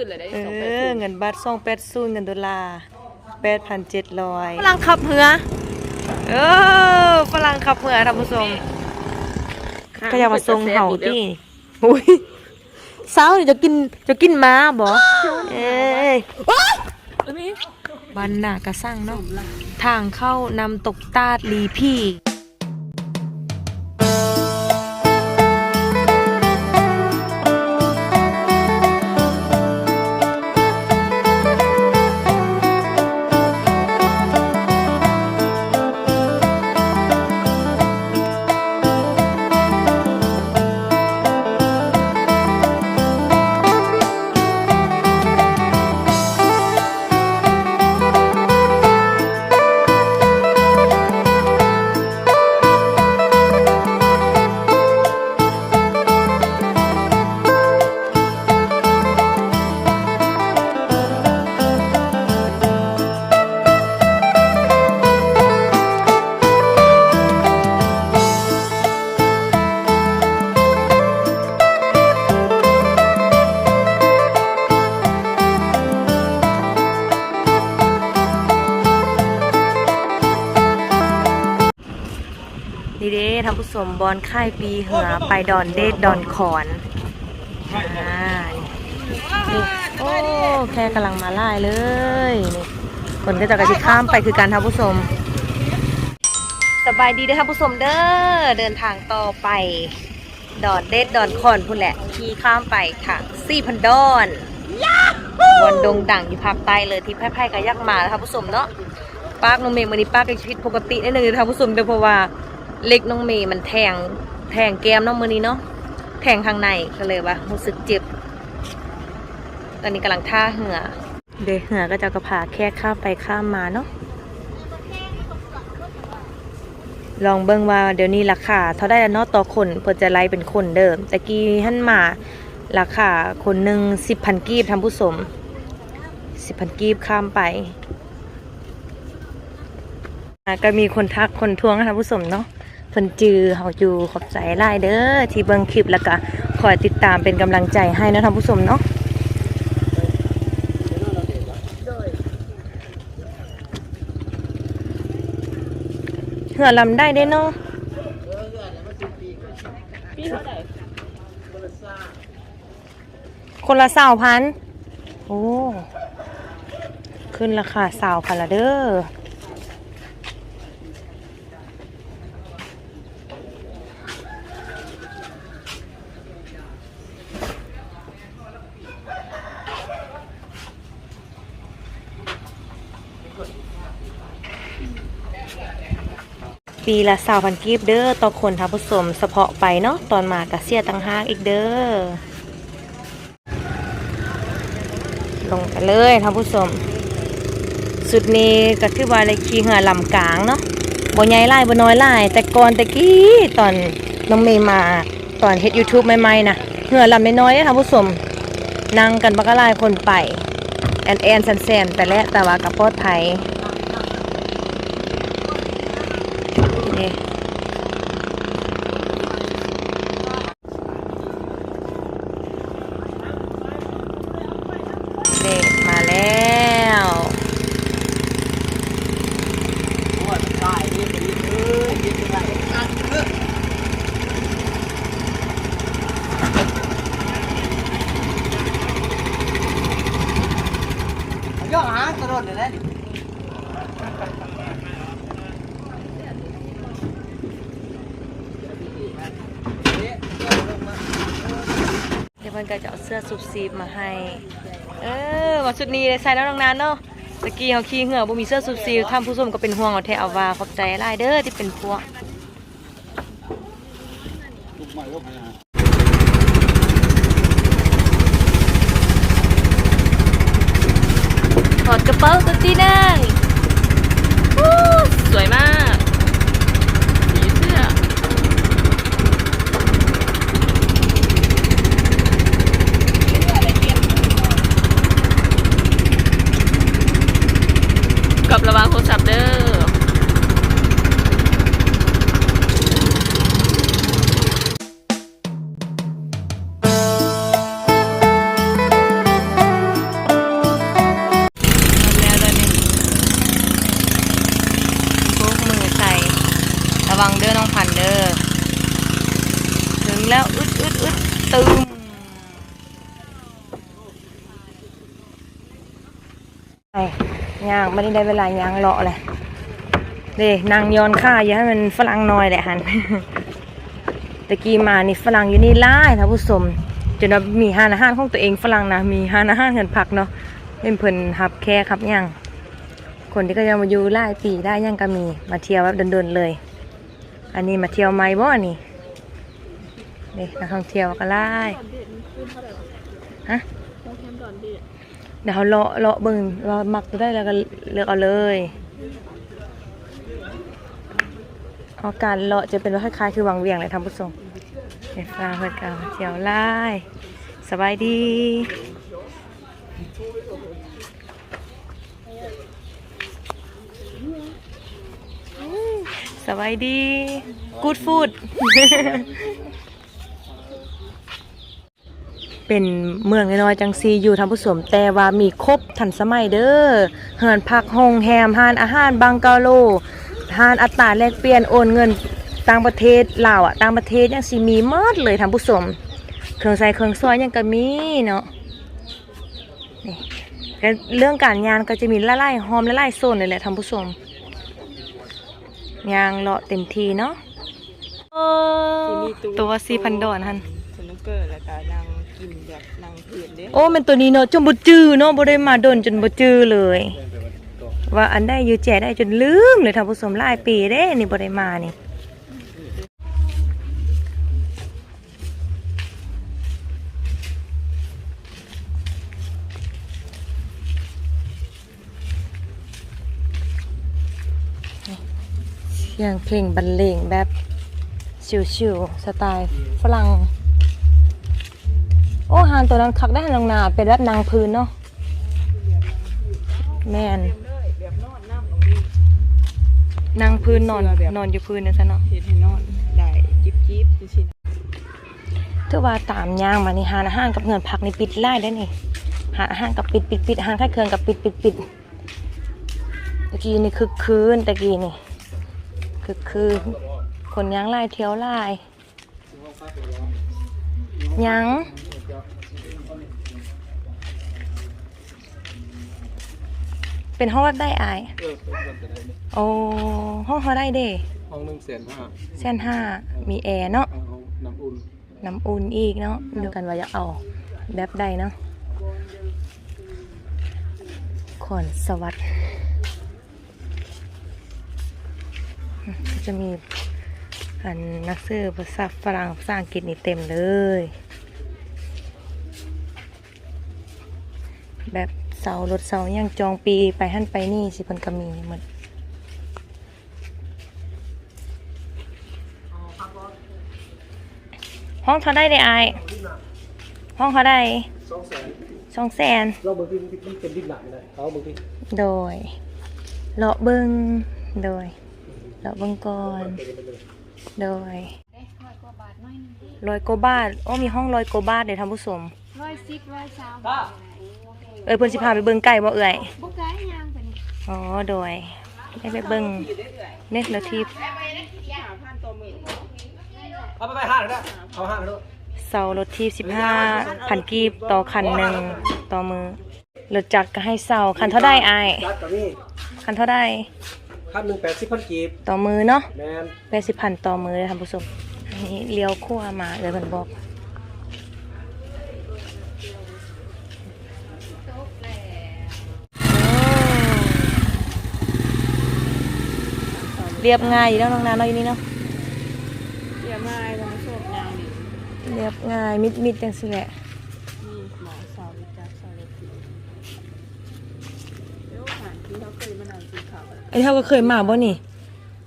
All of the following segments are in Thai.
ขึ้นเลยได้เอสองแปดอ ศูนย์เงินบาท2 8 0เงินดอลลาร์8,700ฝรั่งขับเหือเออฝรั่งขับเหือท่านผู้ชมก็อยากมาทรงเห่าที่อุ้ยสาวนี่จะกินจะกินม้าบ่เอ้ยเอ้ยมีบ้านนากระสั่งเนาะทางเข้านำตกตาดลีพี่ มบอลค่ายปีเหือไปดอนเดดดอนขอนอ่านี่โอ้แค่กำลังมาไล่เลยนี่คนก็จะกระชิข้ามไปคือการท่านผู้ชมสบายดีเด้อท่านผู้ชมเด้อเดินทางต่อไป ดอนเดดดอนขอนพุ่นแหละขี่ข้ามไปค่ะสี่พันดอนวันดงดังอยู่ภาคใต้เลยที่แพร่ๆก็ยักมาแล้วท่านผู้ชมเนาะปากน้องเมย์วันนี้ปากในชีวิตปกติได้เลยท่านผู้ชมเด้อเพราะว่า เล็กน้องเมย์มันแทงแทงแก้มน้องมือนี้เนาะแทงข้างในก็เลยว่ารู้สึกเจ็บ ตอนนี้กำลังท่าเหือเดเหือก็จะกระพาแค่ข้ามไปข้ามมาเนาะลองเบิ่งว่าเดี๋ยวนี้ราคาเท่าได้แล้วเนาะต่อคนเพื่อจะไล่เป็นคนเดิมแต่กี้หันมาราคาคนหนึ่งสิบพันกีบท่านผู้ชมสิบพันกีบข้ามไปก็มีคนทักคนทวงนะคะผู้ชมเนาะ เพิ่นจือเฮาอยู่ขอบใจหลายเด้อที่เบิ่งคลิปแล้วก็คอยติดตามเป็นกำลังใจให้นะท่านผู้ชมเนาะเหือลำได้เด้เนาะคนละสาวพัน โอ้ ขึ้นราคาสาวพันละเด้อ ปีละสาวพันกีบเด้อต่อคนทับผสมเฉพาะไปเนาะตอนมากะเสียตังหากอีกเด้อลงไปเลยท่านผู้ชมสุดนี้ก็คือว่าเลยขี่เหือลำกลางเนาะบ่ใหญ่ไล่บ่น้อยไล่แต่ก่อนแต่กี้ตอนน้องเมย์มาตอนเฮ็ด YouTube ใหม่ๆนะเหือลำน้อยๆท่านผู้ชมนั่งกันบักหลายคนไปแอนแอนแซนๆแต่และแต่ว่ากับปลอดภัยนี่ เด็กมาแล้ว ย่อหางกระโดดเดี๋ยวมันก็จะเอาเสื้อสูบซีบมาให้ เออมาชุดนี้ใส่แล้วน้องนานเนาะตะกี้เขาขี้เหงื่อบ่มีเสื้อสูบซีบท่านผู้ชมก็เป็นห่วงเอาแทเอาว่าขอบใจไล่เด้อที่เป็นพวก ย่างไม่ได้ได้เวลาย่างเลาะเลยเด้นางย้อนข้าอย่าให้มันฝรั่งน้อยแหละหันตะกี้มานี่ฝรั่งอยู่นี่หล่าท่านผู้ชมจนมีห้านอาหารของตัวเองฝรั่งนะมีห้านอาหารเงินผักเนาะเป็นเพิ่นหับแค่ครับย่างคนที่ก็ยังมาอยู่หลาปีได้ย่างก็มีมาเที่ยวแบบเดินๆเลย อันนี้มาเที่ยวไหมบ่อันนี้นี่นักท่องเที่ยวก็ไล่ฮะ เดี๋ยวเขาเลาะเลาะเบิ่งว่าหมักตัวได้แล้วก็เลือกเอาเลยเอาการเลาะจะเป็นว่าคล้ายๆคือวังเวียงเลยท่านผู้ชมเด็ดฟ้าเพื่อนก่าเที่ยวไล่สบายดีสบายดี กูดฟูด เป็นเมืองน้อยๆจังซีอยู่ทำผู้สมแต่ว่ามีครบทันสมัยเด้อเฮือนพักโรงแรมห้านอาหารบังกาโลห้านอัตราแลกเปลี่ยนโอนเงินต่างประเทศลาวอะต่างประเทศยังสิมีหมดเลยทำผู้สมเครื่องใส่เครื่องซอยยังก็มีเนาะนี่ก็เรื่องการงานก็จะมีละลายหอมละลายโซนเลยแหละทำผู้ชมยางเลาะเต็มทีเนาะโอ้ตัวสี่พันดอนฮันสนุกเกอร์แล้วก็นั่ง กินแบบนั่งเพื่อนเด้โอ้เป็นตัวนี้เนาะจนบ่จื้อเนาะบ่ได้มาโดนจนบ่จื้อเลย ว่าอันได้อยู่แจได้จนลืมเลยท่านผู้ชมหลายปีเด้นี่บ่ได้มานี่เสียงเพลงบรรเลงแบบชิวๆสไตล์ฝรั่ง หานตัวนั้นคักได้หันลงนาเป็นแบบนางพื้นเนาะแม่นแบบนอนน้ำตรงนี้นางพื้นนอนนอนอยู่พื้นนั่นซะเนาะเฮ็ดให้นอนได้จิ๊บจิ๊บจริงถือว่าตามย่างมานี่หานอาหารกับเงินผักนี่ปิดไล่ได้นี่หาอาหารกับปิดปิดปิดอาหารค่าเครื่องกับปิดปิดปิดตะกี้นี่คึกคืนตะกี้นี่คึกคืนคนย่างไล่เที่ยวไล่ยัง เป็นห้องแบบได้อายเออเป็นแบบจะได้เนี่ยโอ้ห้องเขาได้เด้ห้องหนึ่งแสนห้าเส้นห้ามีแอร์เนาะเอาน้ำอุ่นน้ำอุ่นอีกเนาะดูกันว่าจะเอาแบบใดเนาะขอนสวัสดิ์อืมก็จะมีอันนักซื้อภาษาฝรั่งภาษาอังกฤษนี่เต็มเลย แบบ เสารถเสายังจองปีไปหั่นไปนี่สิเพิ่นก็มีหมดห้องเขาได้ได้อายห้องเขาได้สองแสนสองแสนเราบางทีมันเป็นดิบหนักเลยเขาบางทีโดยเลาะเบิงโดยเลาะเบิงก่อนโดยร้อยกว่าบาท โอ้มีห้องร้อยกว่าบาทเดี๋ยวทำผู้ชมร้อยสิบร้อยสาม เอ้ยเพิ่นสิพาไปเบิงไก่บ่เอ่ยบุกไก่ย่างเป็นอ๋อโดยได้ไปเบิงเน็ตแล้วทิพเอาไปไปห้าเลยนะเอาห้าเลยเสารถทิพสิบห้าพันกีบต่อคันหนึ่งต่อมือรถจักรก็ให้เสาคันเท่าได้อายจัดกับนี่คันเท่าได้ขั้นหนึ่งแปดสิบพันกีบต่อมือเนาะแมนแปดสิบพันต่อมือเลยท่านผู้ชมอันนี้เลี้ยวขั้วมาเลยเพิ่นบอก เรียบง่ายอยู่แล้วน้องนาเนาะอยู่นี่เนาะๆเดี๋ยวมาทางโซบยางนี่เรียบง่ายมิดมิดจังสิแหละนี่หมอสาววิจักสาวเล็กเดี๋ยวผ่านที่เขาเคยมานั่งกินข้าวกันไอ้เท่าก็เคยมาบ่นี่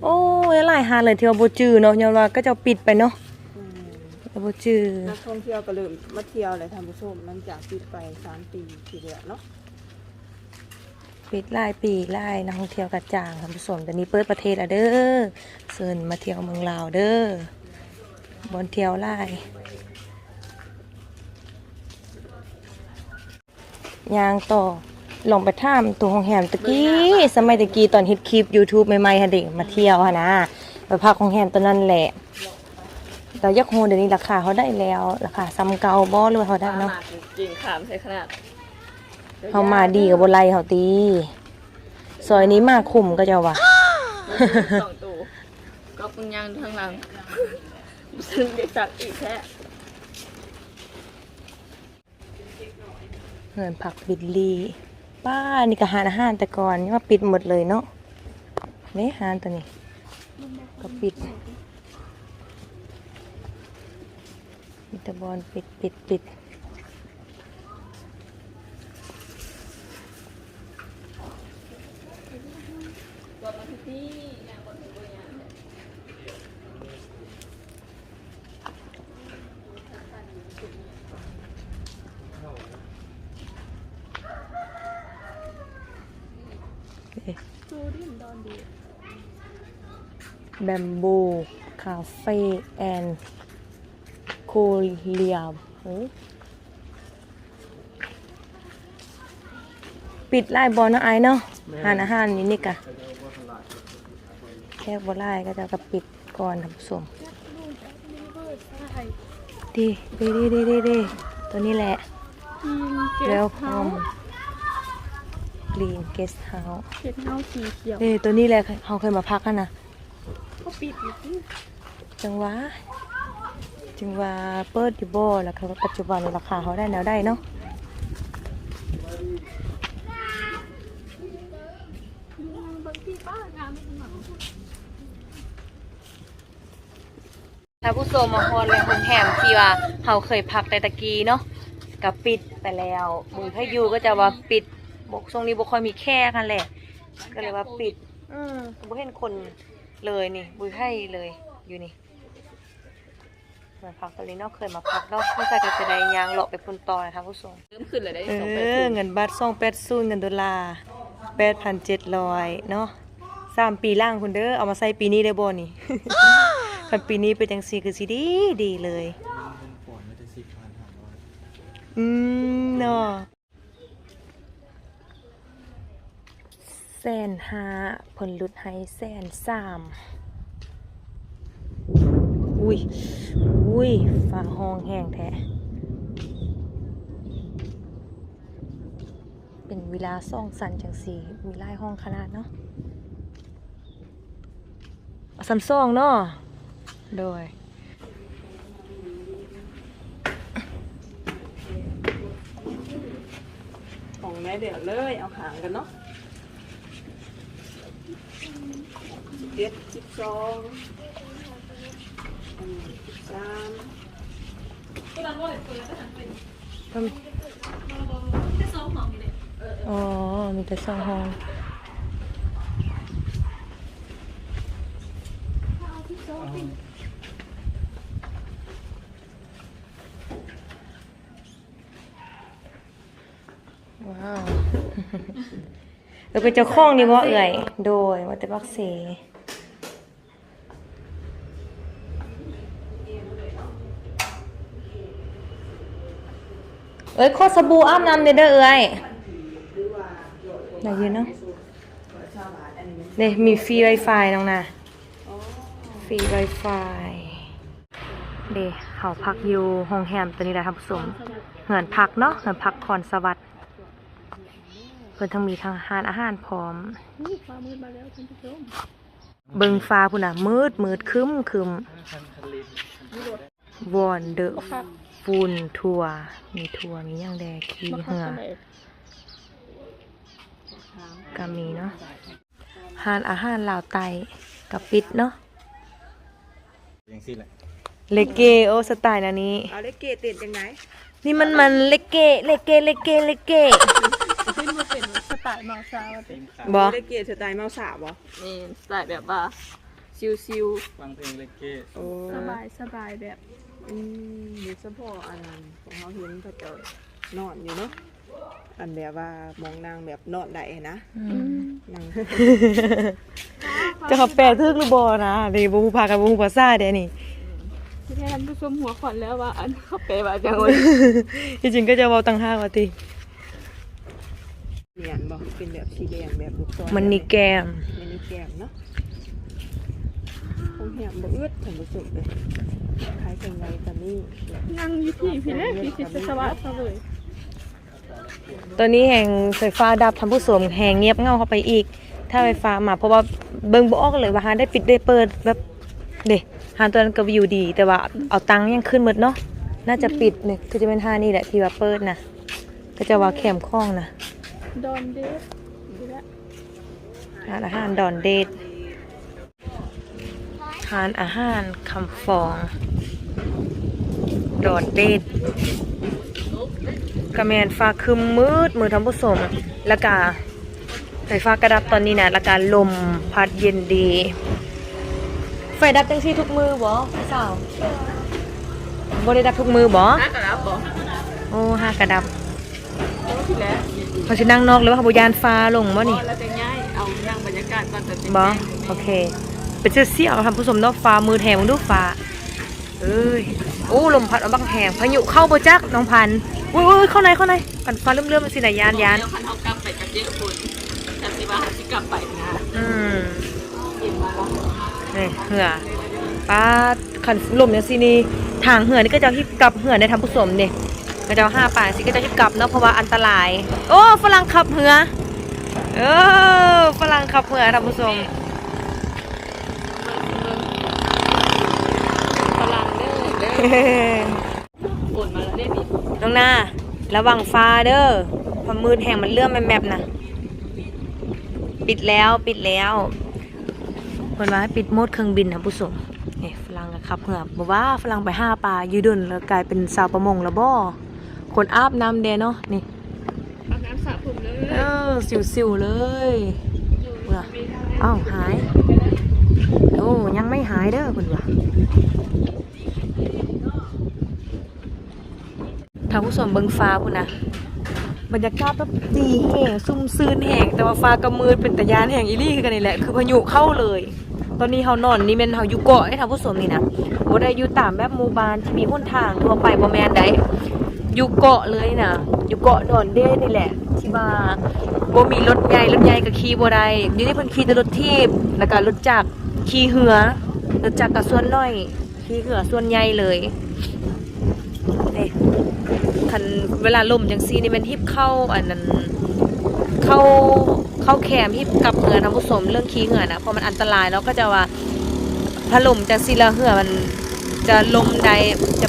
โอ้ยหลายหาเลยที่ว่าบ่จื้อเนาะย้อนว่าก็จะปิดไปเนาะอืมก็บ่จื้อนักท่องเที่ยวก็เริ่มมาเที่ยวเลยท่านผู้ชมหลังจากปิดไปสามปีทีเดียวเนาะ ปิดหลายปีหลายนักท่องเที่ยวกระจ่างท่านผู้ชมแต่นี้เปิดประเทศแล้วเด้อเชิญมาเที่ยวเมืองลาวเด้อบนเที่ยวหลายางต่อลองไปถามตัวของแหมตะกี้สมัยตะกี้ตอนฮิตคลิป YouTube ใหม่ๆฮะเด็กมาเที่ยวฮะนะไปพักของแหมตัวนั้นแหละเรายักโฮเดี๋ยวนี้ราคาเขาได้แล้วราคาซ้ำเก่าบ่หรือเขาได้เนาะจริงขามใส่ขนาด เขามาดีกับบนไลเขาตีซอยนี้มาคุ้มก็จะว่าสองตัวก็ปุญญางข้างหลังซึ่งเด็กสักอีกแค่เงินผักบิลลี่ป้านี่ก็หารอาหารแต่ก่อนนี่ว่าปิดหมดเลยเนาะเนี่หารตัวนี้ ก็ปิดมิตรบอลปิดปิดปิด แบมบูคาเฟ่แอนโคเลียมปิดไล่บอลเนาะไอเนาะหารอาหารนี่นี่กะแค่บอลไล่ก็จะกระปิดก่อนท่านผู้ชมดีดีดีดีดีดีตัวนี้แหละแล้วคอม กรีนเกสเฮาส์เก็ดเฮาสีเขียวเอ้ตัวนี้แหละเขาเคยมาพักกันนะก็ปิดอีกนี่จังหวะจังหวะเปิดอยู่บ่แล้วเขาปัจจุบันในราคาเขาได้แนวได้เนาะถ้าผู้ชมมาฮอนเลยคนแหมที่ว่าเขาเคยพักแต่ตะกี้เนาะกับปิดไปแล้วมือพายุก็จะว่าปิด บอกช่วงนี้บ่ค่อยมีแค่กันแหละ ก็เลยว่าปิด อืมก็บ่เห็นคนเลยนี่บุยให้เลยอยู่นี่มาพักตอนนี้เนอกเคยมาพักเนอกไม่ใช่ก็จะได้ยางเลาะไปพุ่นต่อนะคะผู้ชมเริ่มขึ้นเลยได้เอสองแปดอ ศูนย์เงินบาทสองแปดศูนย์เงินดอลลาร์แปดพันเจ็ดร้อยเนาะสามปีล่างคุณเด้อเอามาใส่ปีนี้ได้บ่นี่ คันปีนี้เป็นจังซีคือสิดีดีเลยอืมเนาะ แสนห้าผลลุดให้แสนสามอุ้ย อุ้ยฟ้าห้องแห้งแท้ เป็นเวลาซ่องสันจังสีมีไล่ห้องขนาดเนาะสัมซองเนาะ โดยของแม่เดี๋ยวเลย เอาหางกันเนาะ เจ็ดสิบสองอืมสิบสามอ๋อ มีแต่สองห้องว้าวเออเป็นเจ้าของนี่ว่าเอ่ยโดยว่าแต่บักเส เอ้ยขอสบู่อาบน้ำเด้อเด้อเอ้ยได้ยินเนาะเนี่ยมีฟรี Wi-Fi น้องนะฟรี Wi-Fi เด้เขาพักอยู่ห้องแฮมตัวนี้แหละครับผู้ชมเหินพักเนาะเหินพักคอนสวัสดิ์เพิ่นทั้งมีทางอาหารอาหารพร้อมเบิงฟ้าพุ่นน่ะมืดมืดคึ้มครึมวอนเดอะ ฟูนทัวร์มีทัวร์มีหยังแดขี่เหือก็มีเนาะหานอาหารลาวไตกับปิดเนาะยังสิแหละเลเกโอสไตล์นะนี้เอาได้เกตเต็ดยังไงนี่มันมันเลเกเลเกเลเกเลเกขึ้นมาเป็นสไตล์เมาซาวะเต็มบอได้เกตสไตล์เมาสาวบ่นี่สไตล์แบบว่าซิวฟังเพลงเลกเก้โอ้สบายสบายแบบ อืมมีเฉพาะอันนั้นของเขาเห็นเขาจะนอนอยู่เนาะอันแบบว่ามองนางแบบนอนได้นะนาง จะขับแปดทึกหรือบอนะเดี๋ยวบูพากันบูภาษาเดี๋ยวนี้ที่แท้ท่านผู้ชมหัวขวัญแล้วว่า อันเขาเปๆแบบจังเลยที่จริงก็จะเบาตังห้ากว่าติเนียนบอกเป็นแบบสีแดงแบบลูกศรมันนี่แกม มันนี่แก้มเนาะ คงแหมบ่เอื้อท่านผู้ชมเลยขายเป็นไงตอนนี้นั่งอยู่ที่พี่แรกพี่สิสวัสดิ์เลยตอนนี้แห่งไฟฟ้าดับทำผู้สวมแห่งเงียบเงาเข้าไปอีก ถ้าไฟฟ้ามาเพราะว่าเบิ่งบ่ออกเลยว่าหาได้ปิดได้เปิดแบบเด้หาตัวนั้นก็วิวดี แต่ว่าเอาตังค์ยังขึ้นหมดเนาะน่าจะปิดเนี่ยคือจะเป็นหานี่แหละที่ว่าเปิดนะก็จะว่าแคมข้องนะดอนเดสดีละร้านอาหารดอนเดด ทานอาหารคำฟอง ดอนเดดกระแมนฟ้าครึมมืดมือทำผู้สมแล้วก็ไฟฟ้ากระดับตอนนี้นะแล้วก็ลมพัดเย็นดี ไฟดับจังซี่ทุกมือบ่พี่สาวบ่ได้ดับทุกมือบ่นักกระดับบอกโอ้ห้ากระดับโอ้พี่แรกเขาสินั่งนอกหรือว่าเขาบ่ยานฟ้าลงบ่นี่แล้วจะง่ายเอานั่งบรรยากาศก่อนแต่เป็นบอโอเค เป็นเสื้อเสี้ยวทำผู้สมนอกฟ้ามือแถมดูฟ้าเอ้ยโอ้ลมพัดเอาบังแหงพายุเข้าบ่จักน้องพันธุ์อุ้ยอุ้ยเข้าในเข้าในปันฟ้าเริ่มเริ่มๆมันสิไหนยานยานเดี๋ยวคันเขากลับไปกับเจ๊คุณแต่สิว่าเขาสิกลับไปนะอืมกินมาแล้วนี่เหือป้าขันลมเนี่ยสินี่ทางเหือนี่ก็จะฮิบกลับเหือในทำผู้สมเนี่ยก็จะเอาห้าป่าสิก็จะฮิบกลับเนาะเพราะว่าอันตราย โอ้ฝรั่งขับเหือเออฝรั่งขับเหือทำผู้สม พลังเด้อเด้อ ฝนมาแล้วได้ดิน้องนาระวังฟ้าเด้อพอมืดแห่งมันเลื่อมแมบๆนะปิดแล้วปิดแล้วเพิ่นว่าให้ปิดโหมดเครื่องบินนะผู้ชมนี่ฝรั่งก็ขับเหือบอกว่าฝรั่งไปห้าปลายืดนแล้วกลายเป็นสาวประมงแล้วบ่คนอาบน้ำแดเนาะนี่อาบน้ำสระผมเลยเออสิวๆเลยเบื่ออ้าวหายโอ้ยังไม่หายเด้อคุณว่า ถ้าผู้ชมเบิ่งฟ้าพุ่นนะบรรยากาศแบบดีแห่งซุ่มซื่นแห่งแต่ว่าฟ้ากำมืดเป็นตะยานแห่งอีลี่คือกันนี่แหละคือพายุเข้าเลย ตอนนี้เฮานอนนี่แม่นเฮาอยู่เกาะไอ้ท่านผู้ชมนี่นะบ่ได้อยู่ตามแบบหมู่บ้านที่มีหนทางทั่วไปบ่แม่นได้อยู่เกาะเลยนะอยู่เกาะดอนเด้นี่แหละ ที่ว่าบ่มีรถใหญ่รถใหญ่ก็ขี่บ่ได้อยู่นี่เพิ่นขี่แต่รถทีบแล้วก็รถจักรขี่เหือรถจักรก็ส่วนน้อยขี่เหือส่วนใหญ่เลย คันเวลาลมจังซี่นี่มันฮิบเข้าอันนั้นเข้าเข้าแคมที่กับเหือนะผู้ชมเรื่องขี้เหือนะเพราะมันอันตรายแล้วก็จะว่าถล่มจากซีละเหือมันจะลมใดจะ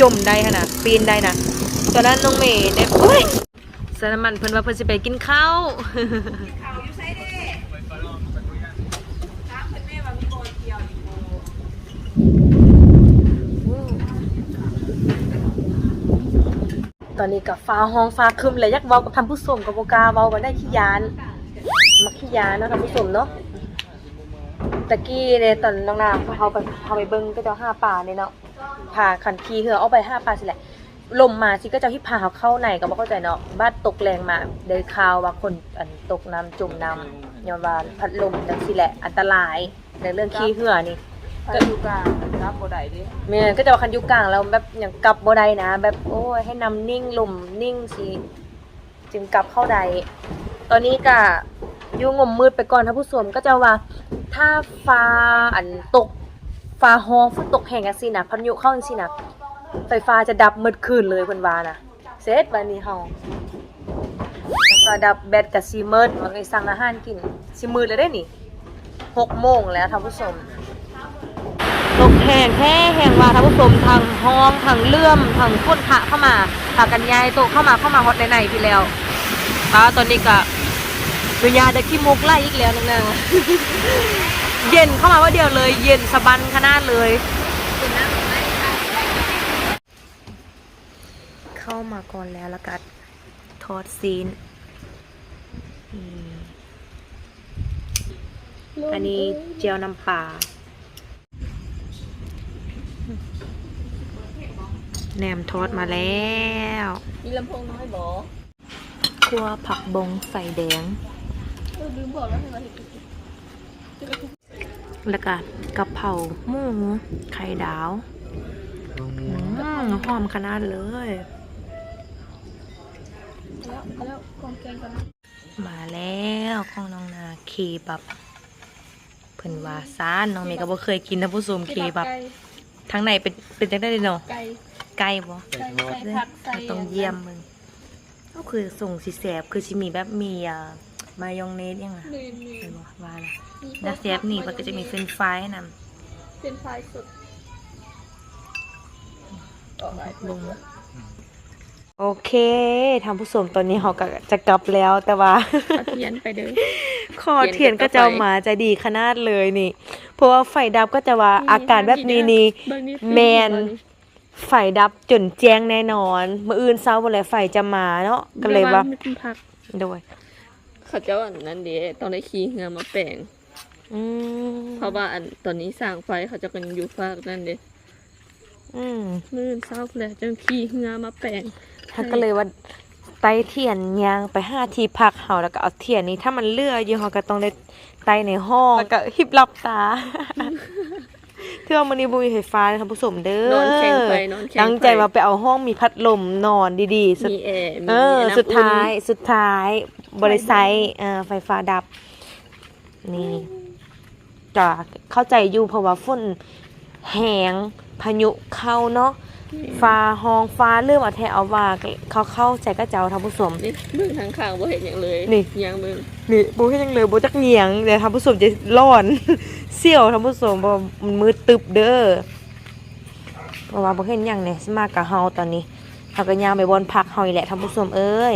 จมใดขนาดปีนใดนะตอนนั้นน้องเมย์ได้อุ้ยสนำมันเพิ่นว่าเพิ่นสิไปกินข้าว ตอนนี้กับฟ้าห้องฟ้าคึมเลยยักเว้ากับทำผู้ชมกับโบกาเว้ากันได้ขี้ยานมักขี้ยานเนาะท่านผู้ชมเนาะตะกี้เนี่ยตอนน้องนาเขาไปเขาไปเบิ้งก็จะห้าป่าเนี่ยเนาะพาขันคีเหือเอาไปห้าป่าสิแหละลมมาสิก็จะที่พาเขาเข้าในก็บ่เข้าใจเนาะบ้านตกแรงมาได้ข่าวว่าคนอันตกน้ำจมน้ำย้อนว่าพัดลมจังสิแหละอันตรายในเรื่องขี้เหือนี่ ก็อยู่กลางรับบ่ได้ดิแม่นก็จะว่าคันอยุกลางแล้วแบบอย่างกลับบ่ได้นะ แบบโอ้ยให้นำนิ่งลมนิ่งสิจึงกลับเข้าใดตอนนี้ก็อยู่งมมืดไปก่อนท่านผู้ชมก็จะว่าถ้าฟ้าอันตกฟ้าห้องฝนตกแห้งจังซี่นะพายุเข้าจังซี่นะไฟฟ้าจะดับมืดคืนเลยเพิ่นว่านะเสร็จบัดนี้เฮาแล้วก็ดับแบตกับซีเมิดมันไปสั่งอาหารกินสิมืดแล้วได้นี่6โมงแล้วท่านผู้ชม แห่งแท้แห่งว่าท่านผู้ชมทางห้องทางเลื่อมทางพ้นขะเข้ามาพากันยายโตเข้ามาเข้ามาฮอตในในพี่แล้วป้าตอนนี้ก็วิญญาจะขี้มุกไล่อีกแล้วนึงเย็นเข้ามาว่าเดียวเลย เย็นสะบันขนาดเลย เข้ามาก่อนแล้วแล้วก็ทอดซีนอันนี้เจียวน้ำปลา แหนมทอดมาแล้ว มีลำโพงน้อยบอคั่วผักบงใส่แดง เออลืมบอกแล้วไงว่าเห็นแล้วก็กะเพราหมูไข่ดาวอืมหอมขนาดเลย แล้วแล้วกองแกงกันนะมาแล้วของน้องนาเคบับ เพิ่นว่าซานน้องเมย์ก็บ่เคยกินนะผู้ชมเคบับ ทางในเป็นเป็นจังได้เลยเนาะไก่ไก่บ่ไก่ใส่ผักใส่ต้องเยี่ยมมึงก็คือส่งสิแสบคือสิมีแบบมีอ่ามายองเนสยังไงมีมีเป็นบ่ว่าละมีแล้วแซบนี่มันก็จะมีเฟรนช์ฟรายนำ เป็นพายสดออกไปลง โอเคท่านผู้ชมตอนนี้เขาก็จะกลับแล้วแต่ว่า เอาเทียนไปเด้อ คอเทียนก็จะเอามาจะดีขนาดเลยนี่เพ ราะว่าไฟดับก็จะว่าอาการแบบนี้นี่เบิ่งนี่แมนไฟดับจนแจ้งแน่นอน เมื่ออื่นเช้าวันไรไฟจะมาเนาะก็เลยว่าไม่เป็นผักโดยเขาเจ้าอันนั้นเด้ต้องได้ขี้เหือมาแปลงอืมเพราะว่าอันตอนนี้สร้างไฟเขาจะกันอยู่ฝากนั่นเด้อืมมื่นเศร้าเลยจนขี้เหือมาแปลงท่านก็เลยว่าไต้เทียนยางไปห้าทีพักเฮาแล้วก็เอาเทียนนี้ถ้ามันเลืออยู่เฮาก็ต้องได้ ไต้ในห้องแล้วก็หิบหลับตาเทื่อมันนี้บ่มีไฟฟ้าท่านผู้ชมเด้อนอนแข็งไฟนอนแข็งไฟตั้งใจว่าไปเอาห้องมีพัดลมนอนดีๆสุดมีแอร์มีเออน้ำสุดท้ายอุ่นสุดท้ายบริษัทเอ่อไฟฟ้าดับ นี่จะเข้าใจอยู่เพราะว่าฝนแหงพายุเข้าเนาะ ฟ้าห้องฟ้าเริ่มเอาแทเอาว่าเขาเข้าใจก็เจ้าท่านผู้ชมนี่เบิ่งทางข้างบ่เห็นอย่างเลยนี่ยังเบิ่งนี่บูให้ยังเลยบูจักเหนียงเดี๋ยวท่านผู้ชมจะร้อนเสี่ยวท่านผู้ชมเพราะมันมืดตึบเด้อเพราะว่าบ่เห็นหยังเนี่ยสิมากับเฮาตอนนี้เฮาก็ย่างไปบนพักเฮาอีแหละท่านผู้ชมเอ้ย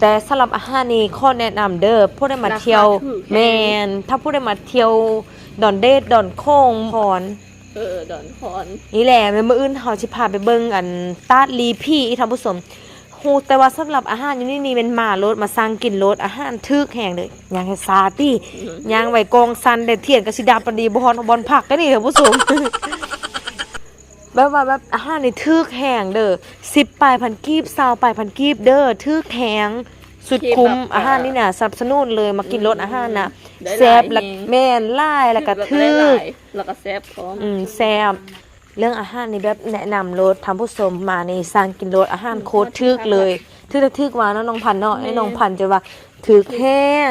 แต่สำหรับอาหารนี่ข้อแนะนำเด้อผู้ได้มาเที่ยวแมนถ้าผู้ได้มาเที่ยวดอนเดดดอนโค้งพร เออดอนคอนนี่แหละเมื่ออื่นเฮาสิพาไปเบิ่งอันตาดลีพี่อีท่านผู้ชมฮู้แต่ว่าสำหรับอาหารอยู่นี่นี่เป็นมารถมาสั่งกินรถอาหารทึกแห่งเลยย่างให้ซาติย่างไว้กองซันได้เทียนก็สิดาปานดีบ่ฮอนบอลผักได้นี่ท่านผู้ชมแบบว่าแบบอาหารนี่ทึกแห่งเด้อ10ปลายพันกีบ20ปลายพันกีบเด้อทึกแหงสุดคุ้มอาหารนี่น่ะสนับสนุนเลยมากินรถอาหารน่ะ แซ่บและแม่นหลายแล้วก็แล้วทึได้หกลายแล้วก็แซ่บพร้อมอืมแซ่บเรื่องอาหารนี่แบบแนะนำรสทำผู้ชมมาในสร้างกินรสอาหารโคตรทึกเลยทึกแต่ทึกว่าเนาะน้องพันธุ์เนาะไอ้น้องพันธุ์จะว่าถึกแห้ง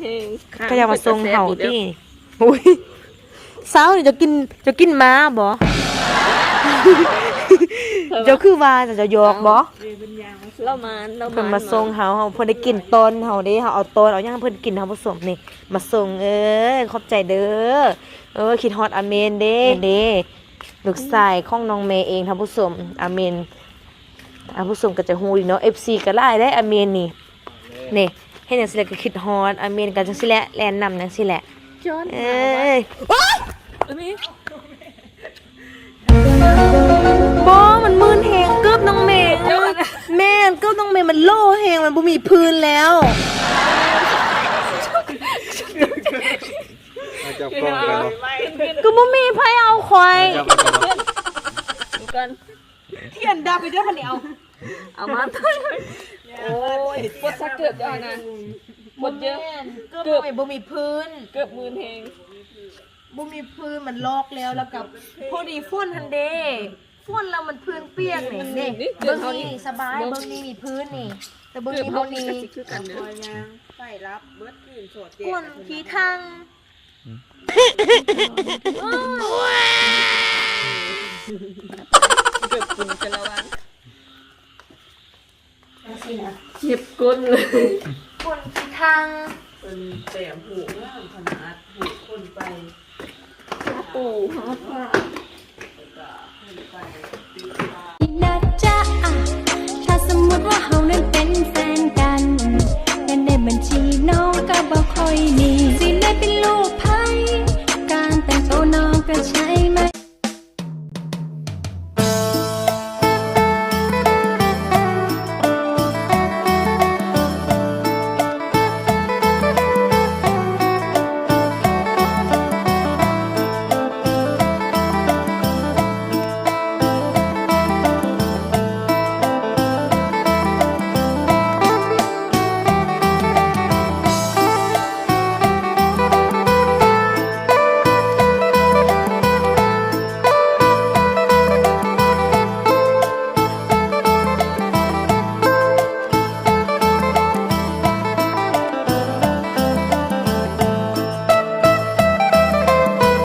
แห้งก็อย่ามาทรงเห่าดิอุ้ยสาวนี่จะกินจะกินม้าบ่ เจ้าคือว่าจะจะยอกบ่เรามาเราเพิ่นมาทรงเฮาเฮาเพิ่นได้กินต้นเฮาเด้เฮาเอาต้นเอาหยังเพิ่นกินเฮาผสมนี่ มาส่งเอ้ยขอบใจเด้อเออคิดฮอดอาเมนเด้เด้ลูกชายของน้องเมย์เองท่านผู้ชมอาเมนท่านผู้ชมก็จะฮู้ดีเนาะ FC ก็หลายได้อาเมนนี่นี่เฮ็ดจังซี่แหละก็คิดฮอดอาเมนก็จังซี่แหละแล่นนำจังซี่แหละจอนเอ้ยอันนี้ บอมันมืนแหงเกือบน้องเมย์แม่นเกือบน้องเมย์มันโล่แหงมันบ่มีพื้นแล้วมาจับกล้องไปบ่ก็บ่มีไผเอาควายจับไปก่อนบ่ดูกันเทียนดับไปด้วยคันนี้เอาเอามาโอ้ยปวดสักเกือบเดียวนะหมดเยอะเกือบบ่มีพื้นเกือบหมื่นแหงบ่มีพื้นมันลอกแล้วแล้วกับพอดีฝนทันเด้ ฝนแล้วมันพื้นเปียกนี่นี่เบิ่งนี่สบายเบิ่งนี่มีพื้นนี่ แต่เบิ่งเกือบนี่เท่าบ่นี้มีก็สิคือกันเด้อใส่รับเบิดคืนโสดเจ๊กวนขี้ทางเกือบกินกันแล้ววันเจ็บก้นเลยกวนขี้ทางเป็นแต่หูงามขนาดหูคนไปปู่หาปลา นั้นเป็นแฟนกันงั้นได้บัญชีน้องก็บอกค่อยมี